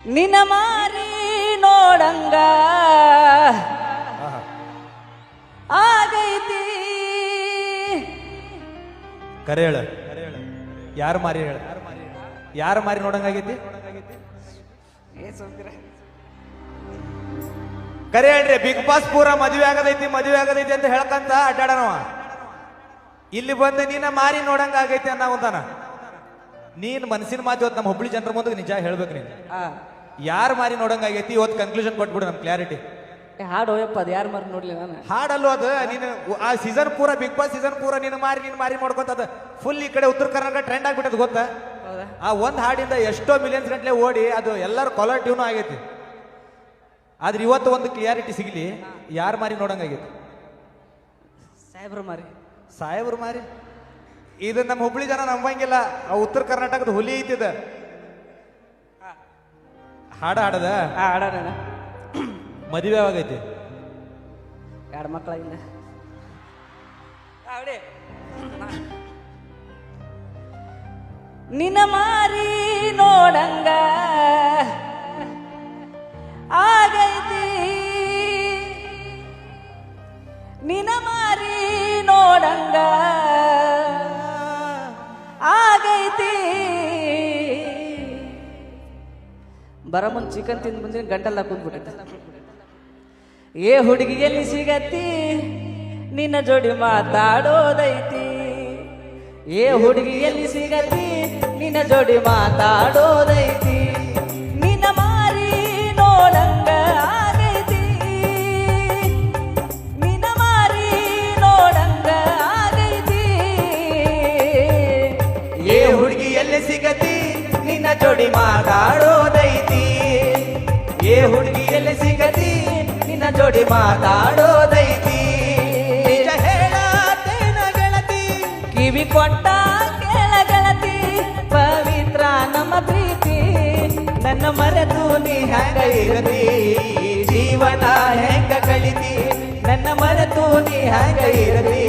ನಿನ ಮಾರಿ ನೋಡಂಗ. ಆಗೈತಿ. ಕರೆ ಹೇಳ. ಯಾರು ಮಾರಿ ಹೇಳ. ಯಾರು ಮಾರಿ ನೋಡಂಗಾಗೈತಿ ಕರೆ ಹೇಳ್ರಿ ಬಿಗ್ ಬಾಸ್ ಪೂರ ಮದುವೆ ಆಗದೈತಿ ಮದುವೆ ಆಗದೈತಿ ಅಂತ ಹೇಳ್ಕಂತ ಅಡ್ಡಾಡನವ. ಇಲ್ಲಿ ಬಂದು ನೀನ ಮಾರಿ ನೋಡಂಗ ಆಗೈತಿ ಒಂದನ. ನೀನ್ ಮನಸ್ಸಿನ ಮಾತು ನಮ್ಮ ಹುಬ್ಳಿ ಜನರ ಮುಂದೆ ನಿಜ ಹೇಳ್ಬೇಕು ನೀನು. ಯಾರು ಮಾರಿ ನೋಡಂಗಾಗೈತಿ ಇವತ್ತು ಕನ್ಕ್ಲೂಷನ್ ಕೊಟ್ಬಿಡು ನಮ್ ಕ್ಲಾರಿಟಿ ಹಾಡು ಹೋಯಪ್ಪ ಅದು ಯಾರು ಮಾರಿ ನೋಡ್ಲಿ ನಾನು? ಹಾಡಲ್ಲು ಅದು? ನೀನು ಆ ಸೀಸನ್ ಪೂರ ಬಿಗ್ ಬಾಸ್ ಸೀಸನ್ ಪೂರ ನೀನು ಮಾರಿ ನೀನು ಮಾರಿ ಮಾಡ್ಕೊತದ ಫುಲ್ ಈ ಕಡೆ ಉತ್ತರ ಕರ್ನಾಟಕ ಟ್ರೆಂಡ್ ಆಗ್ಬಿಟ್ಟದ ಗೊತ್ತಾ? ಹೌದಾ? ಆ ಒಂದ್ ಹಾಡಿಂದ ಎಷ್ಟೋ ಮಿಲಿಯನ್ಸ್ ಗಂಟ್ಲೆ ಓಡಿ ಅದು ಎಲ್ಲರೂ ಕಾಲರ್ ಟ್ಯೂನು ಆಗೈತಿ. ಆದ್ರೆ ಇವತ್ತು ಒಂದು ಕ್ಲಿಯಾರಿಟಿ ಸಿಗ್ಲಿ. ಯಾರು ಮಾರಿ ನೋಡಂಗಾಗೈತಿ ಸಾಹೇಬ್ರು ಮಾರಿ. ಸಾಹೇಬ್ರು ಮಾರಿ? ಇದು ನಮ್ಮ ಹುಬ್ಳಿ ಜನ ನಂಬಂಗಿಲ್ಲ. ಆ ಉತ್ತರ ಕರ್ನಾಟಕದ ಹುಲಿ ಐತಿದ ಹಾಡ ಹಾಡದ? ಆ ಹಾಡೋಣ ಮದುವೆ ಯಾವಾಗೈತಿ? ಎರಡು ಮಕ್ಕಳಾಗಿಲ್ಲ ಅವಡೆ ನಿನ ಮಾರಿ ಬರಮನ್ ಚಿಕನ್ ತಿಂದು ಬಂದ್ರೆ ಗಂಟೆಲ್ಲ ಕುಂದ್ಬಿಟ್ಟೈತೆ ಏ ಹುಡುಗಿ ಎಲ್ಲಿ ಸಿಗತ್ತಿ, ನಿನ್ನ ಜೋಡಿ ಮಾತಾಡೋದೈತಿ. ಏ ಹುಡುಗಿಯಲ್ಲಿ ಸಿಗತ್ತಿ, ನಿನ್ನ ಜೋಡಿ ಮಾತಾಡೋದೈತಿ. ನಿನ್ನ ಮಾರಿ ನೋಡಂಗ ಆಗೈತಿ. ನಿನ್ನ ಮಾರಿ ನೋಡಂಗ ಆಗೈತಿ. ಏ ಹುಡುಗಿಯಲ್ಲಿ ಸಿಗತಿ ನಿನ್ನ ಜೋಡಿ ಮಾತಾಡೋದೈತಿ ಜೋಡಿ ಮಾತಾಡೋದೈತಿ. ನಿಜ ಹೇಳತೇನ ಕಿವಿ ಕೊಟ್ಟ ಕೇಳ ಗೆಳತಿ ಪವಿತ್ರ ನಮ್ಮ ಪ್ರೀತಿ. ನನ್ನ ಮರೆತು ನೀ ಹೆಂಗ ಇರತಿ? ಜೀವನ ಹೆಂಗ ಕಳಿತಿ? ನನ್ನ ಮರೆತು ನೀ ಹೆಂಗ ಇರತಿ?